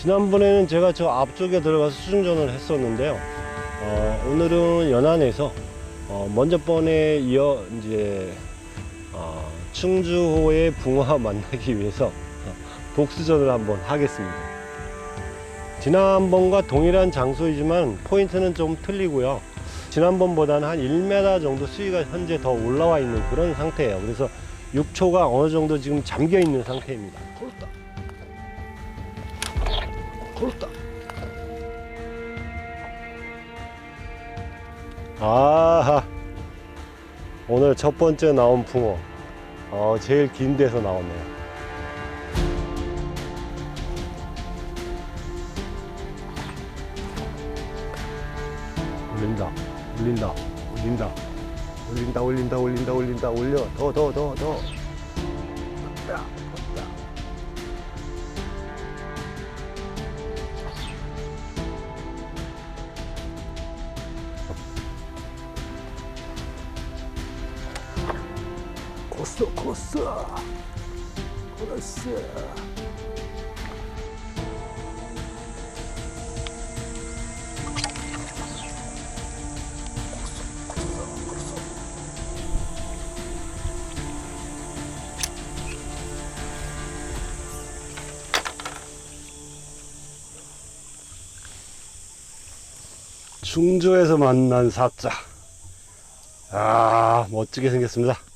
지난번에는 제가 저 앞쪽에 들어가서 수중전을 했었는데요. 어, 오늘은 연안에서 어, 먼저 번에 이어 이제 어, 충주호의 붕어 만나기 위해서 어, 복수전을 한번 하겠습니다. 지난번과 동일한 장소이지만 포인트는 좀 틀리고요. 지난번보다는 한 1m 정도 수위가 현재 더 올라와 있는 그런 상태예요. 그래서 6초가 어느 정도 지금 잠겨 있는 상태입니다. 걸었다. 아하. 오늘 첫 번째 나온 붕어. 어, 제일 긴 데서 나왔네요. 올린다, 올린다, 올린다, 올린다, 올린다, 올린다, 올린다, 올려. 더, 더, 더, 더. 코스 코스. 코스. 충주에서 만난 사자. 아, 멋지게 생겼습니다.